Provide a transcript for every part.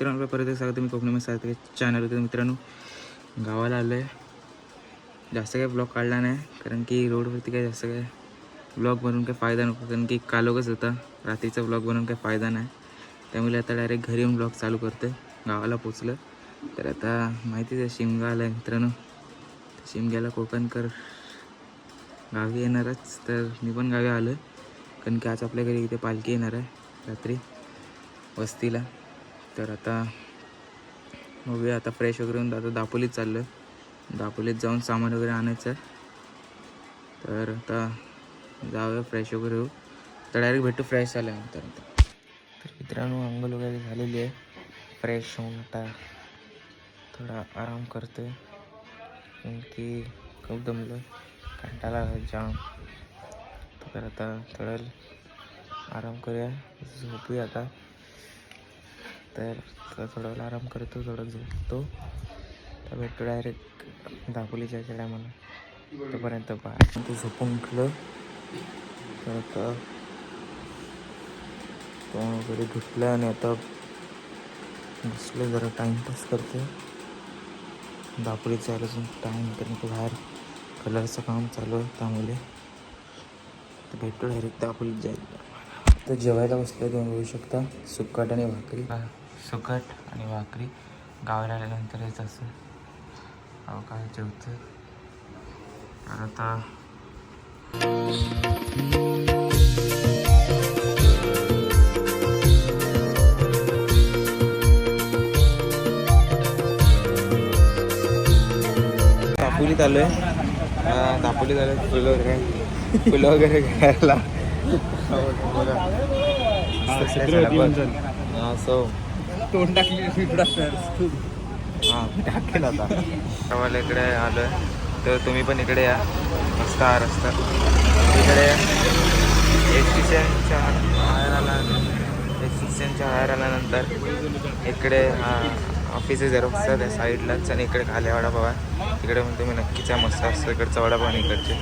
मित्रांनो परत एक सांगतो मी कोकणी चॅनल होतं मित्रांनो गावाला आलो आहे जास्त काही ब्लॉग काढला नाही कारण की रोडवरती काही जास्त काय ब्लॉग बनवून काही फायदा नको कारण की कालोगच होता. रात्रीचा ब्लॉग बनवून काही फायदा नाही. त्यामुळे आता डायरेक्ट घरी येऊन ब्लॉग चालू करतो गावाला पोचलं तर आता माहितीच आहे शिमगा आला आहे मित्रांनो. शिमग्याला कोकणकर गावी येणारच तर मी पण गावी आलो कारण की आज आपल्या घरी इथे पालखी येणार आहे रात्री. वस्तीला. तर आता बघूया आता फ्रेश वगैरे होऊन आता दापोलीत चाललो आहे दापोलीत जाऊन सामान वगैरे आणायचं. आहे तर आता जाऊया फ्रेश वगैरे होऊ तर डायरेक्ट भेटू फ्रेश झाल्यानंतर. तर मित्रांनो अंघोळ वगैरे झालेली आहे. फ्रेश होऊन आता थोडा आराम करतोय. कारण की खूप दमलो कंटाळा जाम. तर आता थोडं आराम करूया. झोपूया आता. तर थोडा वेळ आराम करतो थोडं झोपतो. तर भेटतो डायरेक्ट दापोलीच्या टायमाला तोपर्यंत बाहेर ते झोपून उठलं. तर आता तोंड वगैरे धुतलं आणि आता बसले जरा टाईमपास करते. दापोलीचं अजून टाईम तर तो बाहेर कलरचं काम चालू आहे त्यामुळे. तर भेटतो डायरेक्ट दापोलीत जायला तर जेवायला बसलं तुम्ही बघू शकता. सुकट आणि भाकरी. सुकट आणि भाकरी गावाला आल्यानंतर हेच असं अहो काय जेवतं तर आता दापोलीत आलोय. आहे दापोलीत फुलं वगैरे फुलं वगैरे घ्यायला. हा सो तोंड टाकली हां टाकेल आता इकडे आलोय. तर तुम्ही पण इकडे या. मस्त हा रस्ता इकडे स्टँडच्या बाहेर आला स्टँडच्या बाहेर आल्यानंतर इकडे हा ऑफिस आहे झेरोक्सचा त्या साईडलाच आणि इकडे खाली वडापाव आहे तिकडे पण तुम्ही नक्कीच या मस्त. असतो इकडचा वडापाव आणि इकडचे.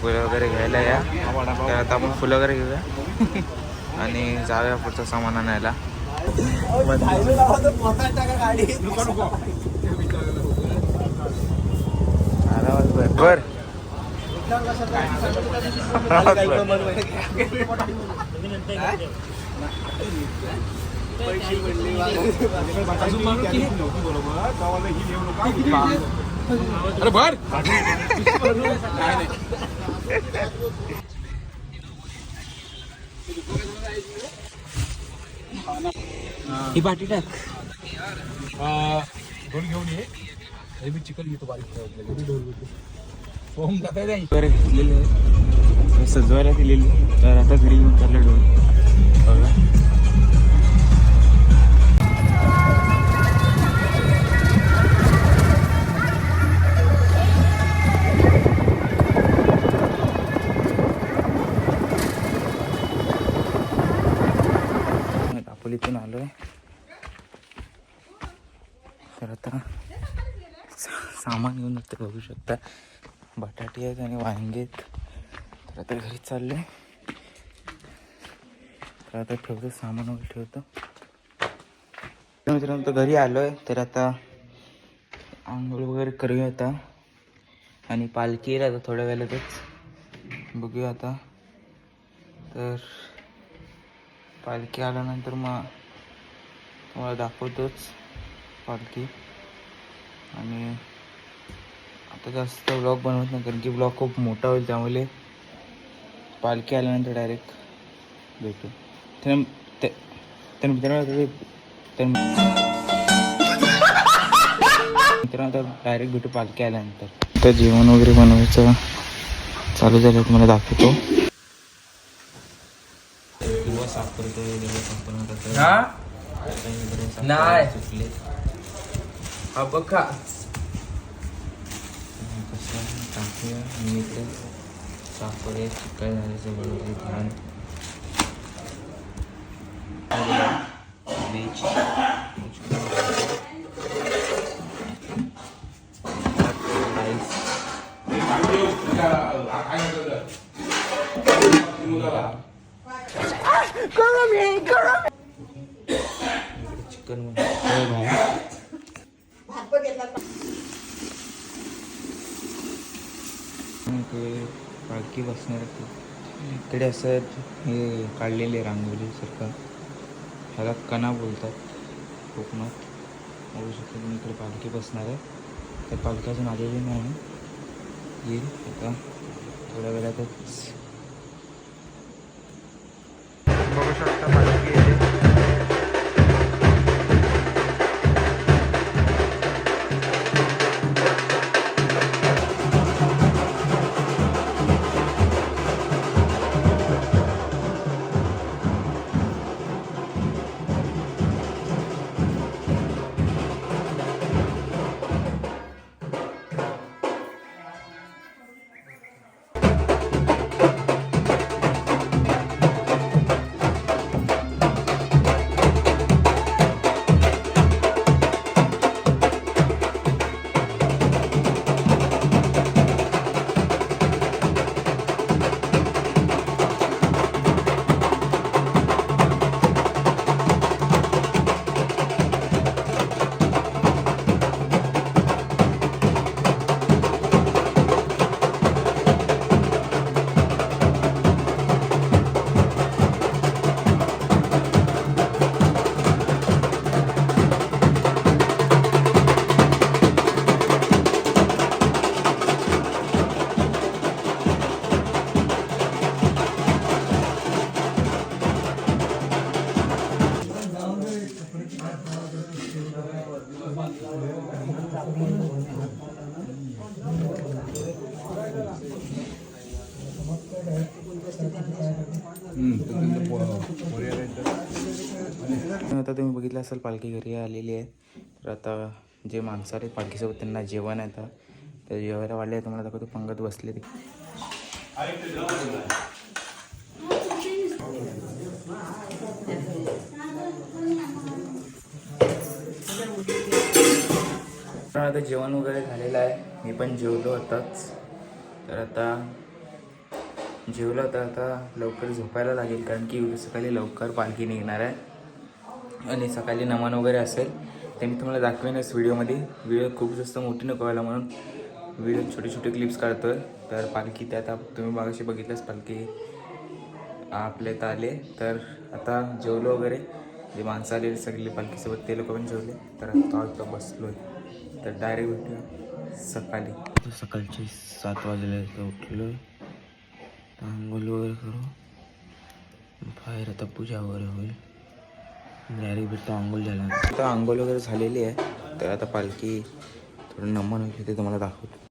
फुलं वगैरे घ्यायला या. तर आता आपण फुलं वगैरे घेऊया. आणि जाऊया पुढचं सामान आणायला. बर. अरे बर अरे भर. ही पाठी टाक. दोन घेऊन ये. हे मी चिकन घेतो बारीक. फोम टाकाय नाही. वगैरे घेतलेली सजवायला दिलेली. तर आता घरी येऊन चाललं डोळ बघा. तर आता सामान घेऊन तर बघू शकता. बटाटे आहेत आणि वांगे आहेत. तर आता घरी चालले तर आता ठेवतो सामान वगैरे ठेवतो. मित्रांनो तर घरी आलो आहे तर आता आंघोळ वगैरे करूया आता. आणि पालखी येईल आता थोड्या वेळातच. बघूया आता. तर पालखी आल्यानंतर मग तुम्हाला दाखवतोच पालखी. आणि आता जास्त ब्लॉग बनवत नाही कारण की ब्लॉग खूप मोठा होईल त्यामुळे पालखी आल्यानंतर डायरेक्ट भेटू. तर ते- तर मित्रांनो ते- तर मित्रांनो आता डायरेक्ट भेटू पालखी आल्यानंतर. तर जेवण वगैरे बनवायचं चालू झालं तुम्हाला दाखवतो. किंवा साफ करतो नाही. चुकले हा बघा कसं टाकूया आणि इकडे साफ करूया चिकन झाल्याचं बरोबर ध्यान बीच चिकन इकडे पालखी बसणार इकडे असं हे काढलेले रांगोळीसारखं ह्याला कणा बोलतात कोकणात. बघू शकतो तुम्ही इकडे पालखी बसणार आहे. तर पालखी अजून आलेली नाही येईल आता. थोड्या वेळातच. बघू शकता पालखी असेल पालखी घरी आलेली आहे. तर आता जे माणसं आहेत पालखीसोबत त्यांना जेवण आहे आता. तर जेवायला वाढले आहे. तुम्हाला दाखवतो पंगत बसले ते. पण आता जेवण वगैरे झालेलं आहे. मी पण जेवलो आताच. तर आता जेवलं तर आता लवकर झोपायला लागेल. कारण की सकाळी लवकर पालखी निघणार आहे. आणि सकाळी नमन वगैरे असेल ते मी तुम्हाला दाखवेनच व्हिडिओमध्ये. व्हिडिओ खूप जास्त मोठी नको व्हायला म्हणून व्हिडिओ छोटे छोटे क्लिप्स काढतो आहे तर पालखी ते आता तुम्ही मागाशी बघितलंच पालखी आपल्या इथं आले. तर आता जेवलो वगैरे. जे माणसं आलेली सगळे पालखीसोबत ते लोक पण जेवले. तर आता आता बसलो आहे तर डायरेक्ट भेटूया सकाळी. सकाळचे सात वाजले उठलो आंघोळ वगैरे करू. बाहेर आता पूजा वगैरे होईल. डायरेक्ट आंघोळ झाला. आता आंघोळ वगैरे झालेली आहे तर आता पालखी थोडं नमन होईल ते तुम्हाला दाखवतो.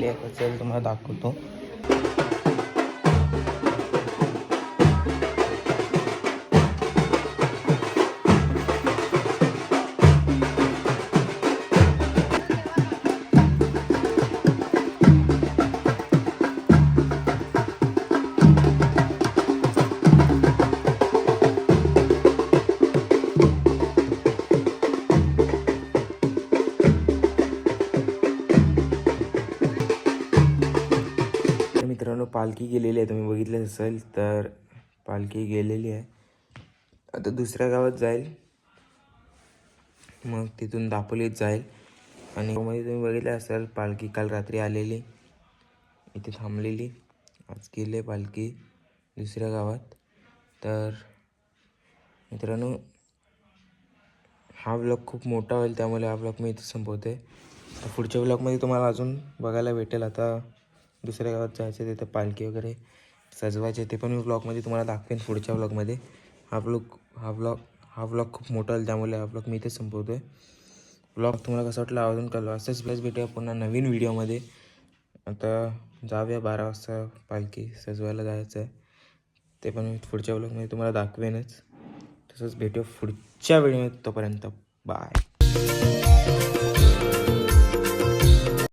की आहे. चल तुम्हाला दाखवतो. पालखी गेलेली आहे. तुम्ही बघितलं असेल तर पालखी गेलेली आहे. आता दुसऱ्या गावात जाईल. मग तिथून दापोलीत जाईल. आणि मध्ये तुम्ही बघितलं असाल पालखी काल रात्री आलेली. इथे थांबलेली. आज गेले पालखी दुसऱ्या गावात. तर मित्रांनो हा ब्लॉग खूप मोठा होईल. त्यामुळे हा ब्लॉग मी इथे संपवते. पुढच्या ब्लॉगमध्ये तुम्हाला अजून बघायला भेटेल. आता दुसऱ्या गावात जायचं तिथं पालखी वगैरे सजवायचे ते पण मी ब्लॉगमध्ये तुम्हाला दाखवेन पुढच्या ब्लॉगमध्ये हा ब्लॉग हा ब्लॉग हा ब्लॉग खूप मोठा होईल त्यामुळे हा ब्लॉग मी इथेच संपवतो आहे ब्लॉग तुम्हाला कसं वाटलं आवाजून कळलं असंच प्लस भेटूया पुन्हा नवीन व्हिडिओमध्ये आता जाऊया बारा वाजता पालखी सजवायला जायचं आहे ते पण मी पुढच्या ब्लॉगमध्ये तुम्हाला दाखवेनच. तसंच भेटूया पुढच्या व्हिडिओमध्ये तोपर्यंत बाय.